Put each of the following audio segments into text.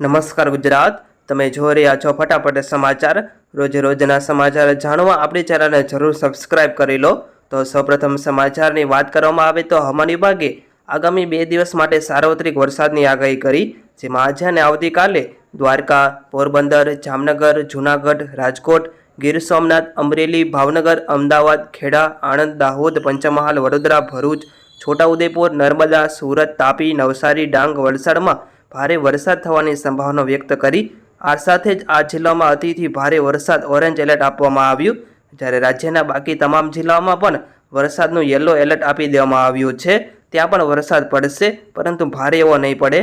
નમસ્કાર ગુજરાત. તમે જોઈ રહ્યા છો ફટાફટ સમાચાર. રોજ રોજના સમાચાર જાણવા આપણી ચેનલને જરૂર સબસ્ક્રાઇબ કરી લો. તો સૌપ્રથમ સમાચારની વાત કરવામાં આવે તો હવામાન વિભાગે આગામી બે દિવસ માટે સાર્વત્રિક વરસાદની આગાહી કરી, જેમાં આજે અને આવતીકાલે દ્વારકા, પોરબંદર, જામનગર, જૂનાગઢ, રાજકોટ, ગીર સોમનાથ, અમરેલી, ભાવનગર, અમદાવાદ, ખેડા, આણંદ, દાહોદ, પંચમહાલ, વડોદરા, ભરૂચ, છોટાઉદેપુર, નર્મદા, સુરત, તાપી, નવસારી, ડાંગ, વલસાડમાં ભારે વરસાદ થવાની સંભાવના વ્યક્ત કરી. આ સાથે જ આ જિલ્લામાં અતિથી ભારે વરસાદ ઓરેન્જ એલર્ટ આપવામાં આવ્યું. જ્યારે રાજ્યના બાકી તમામ જિલ્લાઓમાં પણ વરસાદનું યલો એલર્ટ આપી દેવામાં આવ્યું છે. ત્યાં પણ વરસાદ પડશે, પરંતુ ભારે એવો નહીં પડે.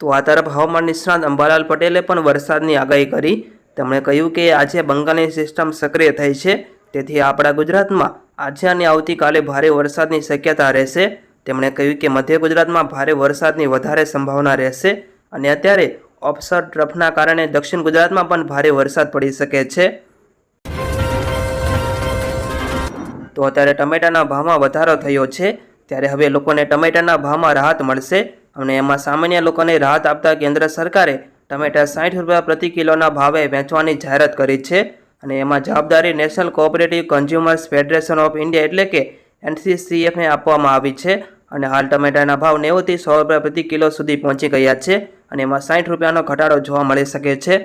તો આ તરફ હવામાન નિષ્ણાત અંબાલાલ પટેલે પણ વરસાદની આગાહી કરી. તેમણે કહ્યું કે આજે બંગાળની સિસ્ટમ સક્રિય થઈ છે. તેથી આપણા ગુજરાતમાં આજે અને આવતીકાલે ભારે વરસાદની શક્યતા રહેશે. તેમણે કહ્યું કે મધ્ય ગુજરાતમાં ભારે વરસાદની વધારે સંભાવના રહેશે અને અત્યારે ઓફસર ટ્રફના કારણે દક્ષિણ ગુજરાતમાં પણ ભારે વરસાદ પડી શકે છે. તો અત્યારે ટમેટાના ભાવમાં વધારો થયો છે, ત્યારે હવે લોકોને ટમેટાના ભાવમાં રાહત મળશે અને એમાં સામાન્ય લોકોને રાહત આપતા કેન્દ્ર સરકારે ટમેટા સાઠ રૂપિયા પ્રતિ કિલોના ભાવે વેચવાની જાહેરાત કરી છે અને એમાં જવાબદારી National Cooperative Consumers Federation of India એટલે કે એનસીસીએફને આપવામાં આવી છે અને હાલ ટમેટાના ભાવ નેવુંથી સો રૂપિયા પ્રતિ કિલો સુધી પહોંચી ગયા છે અને એમાં સાઠ રૂપિયાનો ઘટાડો જોવા મળી શકે છે.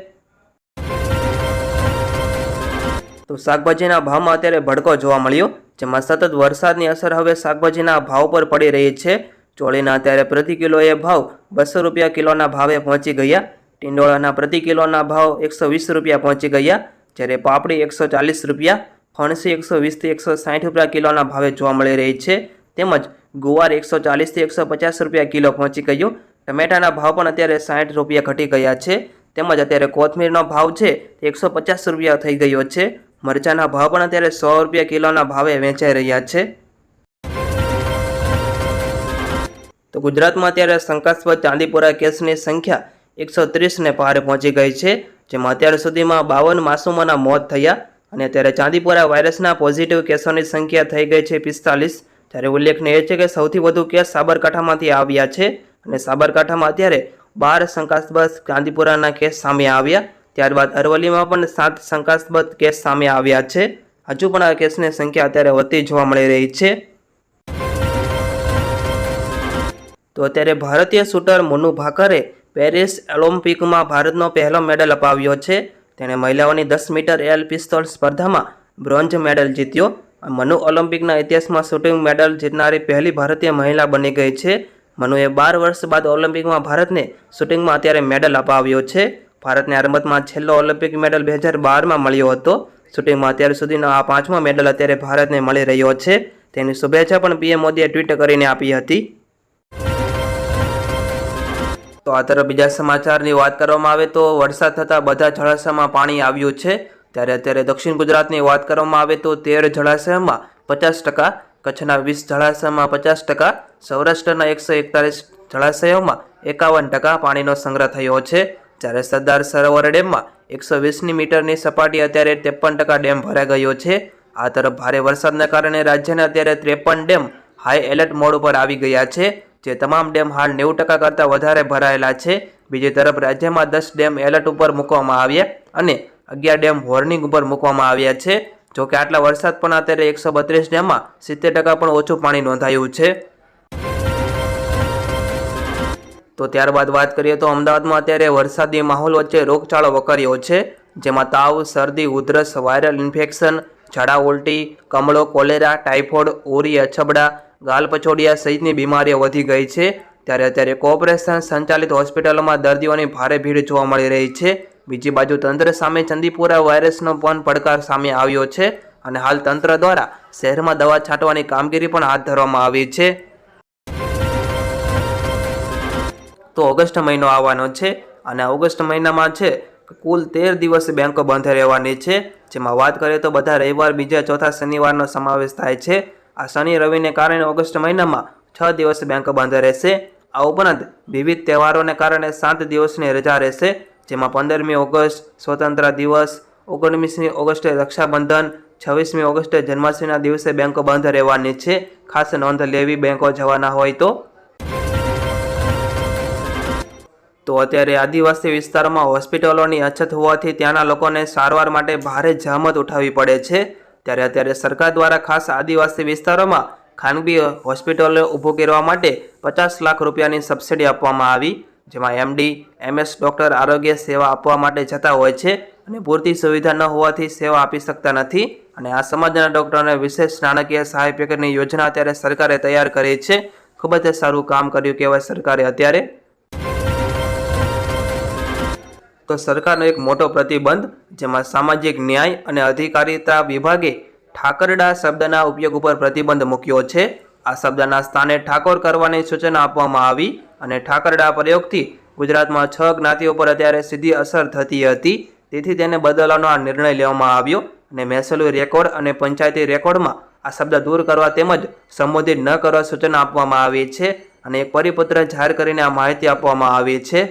તો શાકભાજીના ભાવમાં અત્યારે ભડકો જોવા મળ્યો, જેમાં સતત વરસાદની અસર હવે શાકભાજીના ભાવ પર પડી રહી છે. ચોળીના અત્યારે પ્રતિ કિલોએ ભાવ બસો રૂપિયા કિલોના ભાવે પહોંચી ગયા. ટીંડોળાના પ્રતિ કિલોના ભાવ એકસો વીસ રૂપિયા પહોંચી ગયા, જ્યારે પાપડી એકસો ચાલીસ રૂપિયા ફણસી એકસો વીસથી એકસો સાઠ રૂપિયા કિલોના ભાવે જોવા મળી રહી છે. તેમજ ગુવાર એકસો ચાલીસથી એકસો પચાસ રૂપિયા કિલો પહોંચી ગયો. ટમેટાના ભાવ પણ અત્યારે સાઠ રૂપિયા ઘટી ગયા છે. તેમજ અત્યારે કોથમીરનો ભાવ છે તે એકસો પચાસ રૂપિયા થઈ ગયો છે. મરચાના ભાવ પણ અત્યારે સો રૂપિયા કિલોના ભાવે વેચાઈ રહ્યા છે. તો ગુજરાતમાં અત્યારે શંકાસ્પદ ચાંદીપુરા કેસની સંખ્યા એકસો ત્રીસને પારે પહોંચી ગઈ છે, જેમાં અત્યાર સુધીમાં બાવન માસુમોના મોત થયા અને અત્યારે ચાંદીપુરા વાયરસના પોઝિટિવ કેસોની સંખ્યા થઈ ગઈ છે પિસ્તાલીસ. ત્યારે ઉલ્લેખનીય છે કે સૌથી વધુ કેસ સાબરકાંઠામાંથી આવ્યા છે અને સાબરકાંઠામાં અત્યારે બાર શંકાસ્પદ ચાંદીપુરાના કેસ સામે આવ્યા. ત્યારબાદ અરવલ્લીમાં પણ સાત શંકાસ્પદ કેસ સામે આવ્યા છે. હજુ પણ આ કેસની સંખ્યા અત્યારે વધતી જોવા મળી રહી છે. તો અત્યારે ભારતીય શૂટર મુનુ ભાકરે પેરિસ ઓલિમ્પિકમાં ભારતનો પહેલો મેડલ અપાવ્યો છે. તેણે મહિલાઓની દસ મીટર એલ પિસ્તોલ સ્પર્ધામાં બ્રોન્ઝ મેડલ જીત્યો. મનુ ઓલિમ્પિકના ઇતિહાસમાં શૂટિંગ મેડલ જીતનારી પહેલી ભારતીય મહિલા બની ગઈ છે. મનુએ બાર વર્ષ બાદ ઓલિમ્પિકમાં ભારતને શૂટિંગમાં અત્યારે મેડલ અપાવ્યો છે. ભારતને આ રમતમાં છેલ્લો ઓલિમ્પિક મેડલ બે હજાર બારમાં મળ્યો હતો. શૂટિંગમાં અત્યાર સુધીનો આ પાંચમો મેડલ અત્યારે ભારતને મળી રહ્યો છે. તેની શુભેચ્છા પણ પીએમ મોદીએ ટ્વીટ કરીને આપી હતી. તો આ તરફ બીજા સમાચારની વાત કરવામાં આવે તો વરસાદ થતાં બધા જળાશયમાં પાણી આવ્યું છે. ત્યારે અત્યારે દક્ષિણ ગુજરાતની વાત કરવામાં આવે તો તેર જળાશયમાં પચાસ ટકા, કચ્છના વીસ જળાશયમાં પચાસ ટકા, સૌરાષ્ટ્રના એકસો એકતાલીસ જળાશયોમાં એકાવન ટકા પાણીનો સંગ્રહ થયો છે. જ્યારે સરદાર સરોવર ડેમમાં એકસો વીસની મીટરની સપાટી અત્યારે ત્રેપન ટકા ડેમ ભરાઈ ગયો છે. આ તરફ ભારે વરસાદના કારણે રાજ્યના અત્યારે ત્રેપન ડેમ હાઈ એલર્ટ મોડ ઉપર આવી ગયા છે. જે તમામ ડેમ હાલ નેવું ટકા કરતાં વધારે ભરાયેલા છે. બીજી તરફ રાજ્યમાં દસ ડેમ એલર્ટ ઉપર મૂકવામાં આવ્યા અને અગિયાર ડેમ વોર્નિંગ ઉપર મૂકવામાં આવ્યા છે. જો કે આટલા વરસાદ પણ અત્યારે એકસો બત્રીસ ડેમમાં સિત્તેર ટકા પણ ઓછું પાણી નોંધાયું છે. તો ત્યારબાદ વાત કરીએ તો અમદાવાદમાં અત્યારે વરસાદી માહોલ વચ્ચે રોગચાળો વકર્યો છે, જેમાં તાવ, શરદી, ઉધરસ, વાયરલ ઇન્ફેક્શન, ઝાડા, ઉલટી, કમળો, કોલેરા ટાઇફોઇડ ઓરી, અછબડા ગાલ પછોડિયા સહિતની બીમારીઓ વધી ગઈ છે. ત્યારે અત્યારે કોર્પોરેશન સંચાલિત હોસ્પિટલોમાં દર્દીઓની ભારે ભીડ જોવા મળી રહી છે. બીજી બાજુ તંત્ર સામે ચંદીપુરા વાયરસનો પણ પડકાર સામે આવ્યો છે અને હાલ તંત્ર દ્વારા શહેરમાં દવા છાંટવાની કામગીરી પણ હાથ ધરવામાં આવી છે. તો ઓગસ્ટ મહિનો આવવાનો છે અને ઓગસ્ટ મહિનામાં છે કુલ તેર દિવસ બેંકો બંધ રહેવાની છે. જેમાં વાત કરીએ તો બધા રવિવાર, બીજા ચોથા શનિવારનો સમાવેશ થાય છે. આ શનિ રવિને કારણે ઓગસ્ટ મહિનામાં છ દિવસ બેંક બંધ રહેશે. આ ઉપરાંત વિવિધ તહેવારોને કારણે સાત દિવસની રજા રહેશે, જેમાં પંદરમી ઓગસ્ટ સ્વતંત્ર દિવસ ઓગણમીસમી ઓગસ્ટે રક્ષાબંધન, છવ્વીસમી ઓગસ્ટે જન્માષ્ટમીના દિવસે બેંકો બંધ રહેવાની છે. ખાસ નોંધ લેવી બેંકો જવાના હોય તો. તો અત્યારે આદિવાસી વિસ્તારમાં હોસ્પિટલોની અછત હોવાથી ત્યાંના લોકોને સારવાર માટે ભારે જહેમત ઉઠાવવી પડે છે. ત્યારે અત્યારે સરકાર દ્વારા ખાસ આદિવાસી વિસ્તારોમાં ખાનગી હોસ્પિટલો ઊભું કરવા માટે પચાસ લાખ રૂપિયાની સબસિડી આપવામાં આવી, જેમાં એમડી એમએસ ડૉક્ટર આરોગ્ય સેવા આપવા માટે જતા હોય છે અને પૂરતી સુવિધા ન હોવાથી સેવા આપી શકતા નથી. અને આ સમાજના ડૉક્ટરોને વિશેષ નાણાકીય સહાય પેકેજની યોજના અત્યારે સરકારે તૈયાર કરી છે. ખૂબ જ સારું કામ કર્યું કહેવાય સરકારે અત્યારે. તો સરકારનો એક મોટો પ્રતિબંધ, જેમાં સામાજિક ન્યાય અને અધિકારીતા વિભાગે ઠાકરડા શબ્દના ઉપયોગ ઉપર પ્રતિબંધ મૂક્યો છે. આ શબ્દના સ્થાને ઠાકોર કરવાની સૂચના આપવામાં આવી અને ઠાકરડા પ્રયોગથી ગુજરાતમાં છ જ્ઞાતિઓ પર અત્યારે સીધી અસર થતી હતી. તેથી તેને બદલવાનો આ નિર્ણય લેવામાં આવ્યો અને મહેસૂલી રેકોર્ડ અને પંચાયતી રેકોર્ડમાં આ શબ્દ દૂર કરવા તેમજ સંબોધિત ન કરવા સૂચના આપવામાં આવી છે અને એક પરિપત્ર જાહેર કરીને આ માહિતી આપવામાં આવી છે.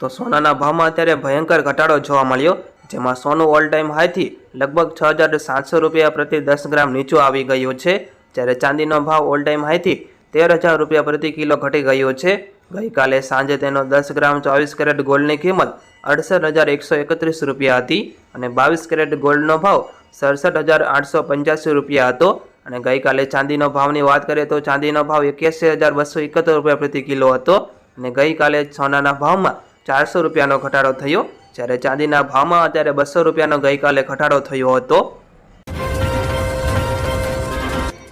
તો સોનાના ભાવમાં અત્યારે ભયંકર ઘટાડો જોવા મળ્યો. જેમાં સોનું ઓલ ટાઈમ હાઈથી લગભગ છ હજાર સાતસો રૂપિયા પ્રતિ દસ ગ્રામ નીચું આવી ગયું છે. જ્યારે ચાંદીનો ભાવ ઓલ ટાઈમ હાઈથી તેર હજાર રૂપિયા પ્રતિ કિલો ઘટી ગયો છે. ગઈકાલે સાંજે તેનો દસ ગ્રામ ચોવીસ કેરેટ ગોલ્ડની કિંમત અડસઠ હજાર એકસો એકત્રીસ રૂપિયા હતી અને બાવીસ કેરેટ ગોલ્ડનો ભાવ સડસઠ હજાર આઠસો પંચ્યાસી રૂપિયા હતો. અને ગઈકાલે ચાંદીનો ભાવની વાત કરીએ તો ચાંદીનો ભાવ એક્યાસી હજાર બસો એકોતેર રૂપિયા પ્રતિ કિલો હતો. અને ગઈકાલે સોનાના ભાવમાં ચારસો રૂપિયાનો ઘટાડો થયો. જ્યારે ચાંદીના ભાવમાં અત્યારે બસો રૂપિયાનો ગઈકાલે ઘટાડો થયો હતો.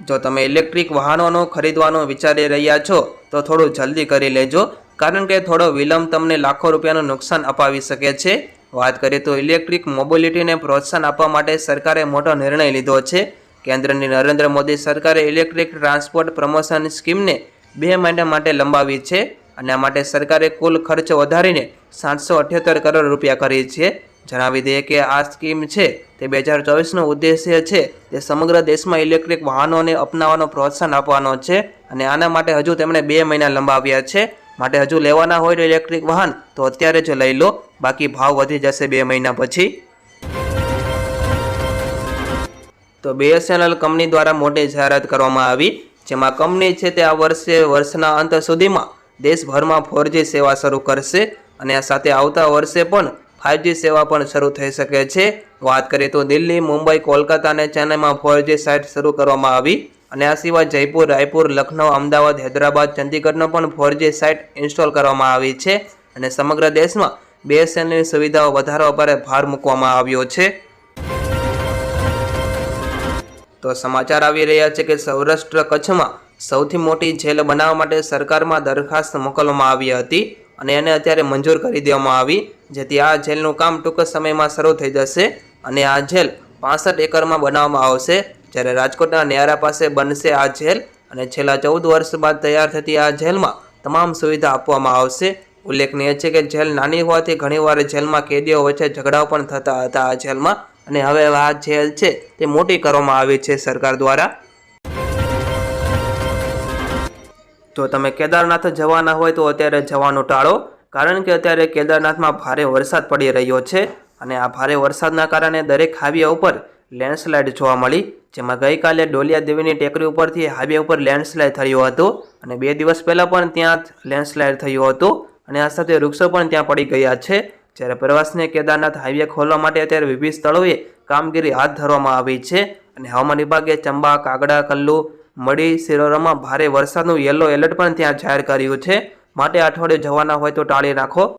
જો તમે ઇલેક્ટ્રિક વાહનોનો ખરીદવાનો વિચારી રહ્યા છો, તો થોડું જલ્દી કરી લેજો, કારણ કે થોડો વિલંબ તમને લાખો રૂપિયાનું નુકસાન અપાવી શકે છે. વાત કરીએ તો ઇલેક્ટ્રિક મોબિલિટીને પ્રોત્સાહન આપવા માટે સરકારે મોટો નિર્ણય લીધો છે. કેન્દ્રની નરેન્દ્ર મોદી સરકારે ઇલેક્ટ્રિક ટ્રાન્સપોર્ટ પ્રમોશન સ્કીમને બે મહિના માટે લંબાવી છે. અને આ માટે સરકારે કુલ ખર્ચ વધારીને સાતસો અઠ્યોતેર કરોડ રૂપિયા કરી છે. જણાવી દઈએ કે આ સ્કીમ છે તે બે હજાર ચોવીસનો ઉદ્દેશ્ય છે તે સમગ્ર દેશમાં ઇલેક્ટ્રિક વાહનોને અપનાવવાનો પ્રોત્સાહન આપવાનો છે અને આના માટે હજુ તેમણે બે મહિના લંબાવ્યા છે. માટે હજુ લેવાના હોય તો ઇલેક્ટ્રિક વાહન તો અત્યારે જ લઈ લો. બાકી ભાવ વધી જશે બે મહિના પછી. તો બીએસએનએલ કંપની દ્વારા મોટી જાહેરાત કરવામાં આવી, જેમાં કંપની છે તે આ વર્ષે, વર્ષના અંત સુધીમાં દેશભરમાં ફોરજી સેવા શરૂ કરશે અને આ સાથે આવતા વર્ષે પણ ફાઇવજી સેવા પણ શરૂ થઈ શકે છે. વાત કરીએ તો દિલ્હી, મુંબઈ, કોલકાતા અને ચેન્નઈમાં ફોરજી સાઇટ શરૂ કરવામાં આવી અને આ સિવાય જયપુર, રાયપુર, લખનઉ, અમદાવાદ, હૈદરાબાદ, ચંદીગઢનો પણ ફોરજી સાઇટ ઇન્સ્ટોલ કરવામાં આવી છે અને સમગ્ર દેશમાં બીએસએનએલની સુવિધાઓ વધારવા પર ભાર મૂકવામાં આવ્યો છે. તો સમાચાર આવી રહ્યા છે કે સૌરાષ્ટ્ર કચ્છમાં સૌથી મોટી જેલ બનાવવા માટે સરકારમાં દરખાસ્ત મોકલવામાં આવી હતી અને એને અત્યારે મંજૂર કરી દેવામાં આવી, જેથી આ જેલનું કામ ટૂંક સમયમાં શરૂ થઈ જશે અને આ જેલ પાસઠ એકરમાં બનાવવામાં આવશે. જ્યારે રાજકોટના નેયારા પાસે બનશે આ જેલ અને છેલ્લા ચૌદ વર્ષ બાદ તૈયાર થતી આ જેલમાં તમામ સુવિધા આપવામાં આવશે. ઉલ્લેખનીય છે કે જેલ નાની હોવાથી ઘણીવાર જેલમાં કેદીઓ વચ્ચે ઝઘડાઓ પણ થતા હતા આ જેલમાં અને હવે આ જેલ છે તે મોટી કરવામાં આવી છે સરકાર દ્વારા. તો તમે કેદારનાથ જવાના હોય તો અત્યારે જવાનું ટાળો, કારણ કે અત્યારે કેદારનાથમાં ભારે વરસાદ પડી રહ્યો છે અને આ ભારે વરસાદના કારણે દરેક હાઈવે ઉપર લેન્ડસ્લાઇડ જોવા મળી, જેમાં ગઈકાલે ડોલિયા દેવીની ટેકરી ઉપરથી હાઈવે ઉપર લેન્ડસ્લાઇડ થયું હતું અને બે દિવસ પહેલાં પણ ત્યાં લેન્ડસ્લાઇડ થયો હતો અને આ સાથે વૃક્ષો પણ ત્યાં પડી ગયા છે. જ્યારે પ્રવાસને કેદારનાથ હાઈવે ખોલવા માટે અત્યારે વિવિધ સ્થળોએ કામગીરી હાથ ધરવામાં આવી છે અને હવામાન વિભાગે ચંબા, કાગડા, કલ્લુ મડી શિરોરામાં ભારે વરસાદનું યલો એલર્ટ પણ ત્યાં જાહેર કર્યું છે. માટે અઠવાડિયે જવાના હોય તો ટાળી રાખો.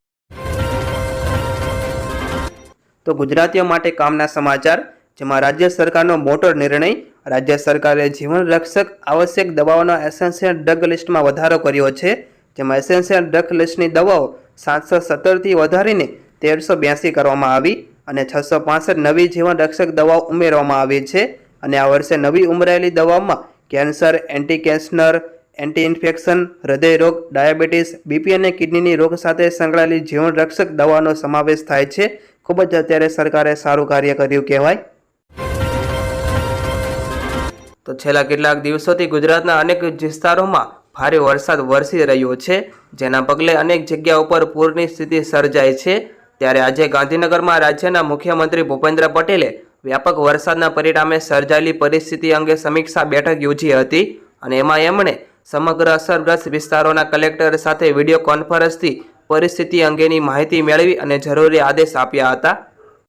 તો ગુજરાતીઓ માટે કામના સમાચાર. જેમાં રાજ્ય સરકારનો મોટો નિર્ણય, રાજ્ય સરકારે જીવન રક્ષક આવશ્યક દવાઓના એસેન્શિયલ ડ્રગ લિસ્ટમાં વધારો કર્યો છે. જેમાં એસેન્શિયલ ડ્રગ લિસ્ટની દવાઓ સાતસો સત્તરથી વધારીને તેરસો બ્યાસી કરવામાં આવી અને છસો પાસઠ નવી જીવન રક્ષક દવાઓ ઉમેરવામાં આવી છે. અને આ વર્ષે નવી ઉમેરાયેલી દવાઓમાં cancer anti cancer anti infection હૃદયરોગ diabetes, BP અને કિડનીની રોગ સાથે સંકળાયેલી જીવનરક્ષક દવાનો સમાવેશ થાય છે. ખૂબ જ અત્યારે સરકારે સારું કાર્ય કર્યું કહેવાય. તો છેલ્લા કેટલાક દિવસોથી ગુજરાતના અનેક વિસ્તારોમાં ભારે વરસાદ વરસી રહ્યો છે, જેના પગલે અનેક જગ્યા ઉપર પૂરની સ્થિતિ સર્જાય છે. ત્યારે આજે ગાંધીનગરમાં રાજ્યના મુખ્યમંત્રી ભૂપેન્દ્ર પટેલે વ્યાપક વરસાદના પરિણામે સર્જાયેલી પરિસ્થિતિ અંગે સમીક્ષા બેઠક યોજી હતી અને એમાં એમણે સમગ્ર અસરગ્રસ્ત વિસ્તારોના કલેક્ટર સાથે વીડિયો કોન્ફરન્સથી પરિસ્થિતિ અંગેની માહિતી મેળવી અને જરૂરી આદેશ આપ્યા હતા.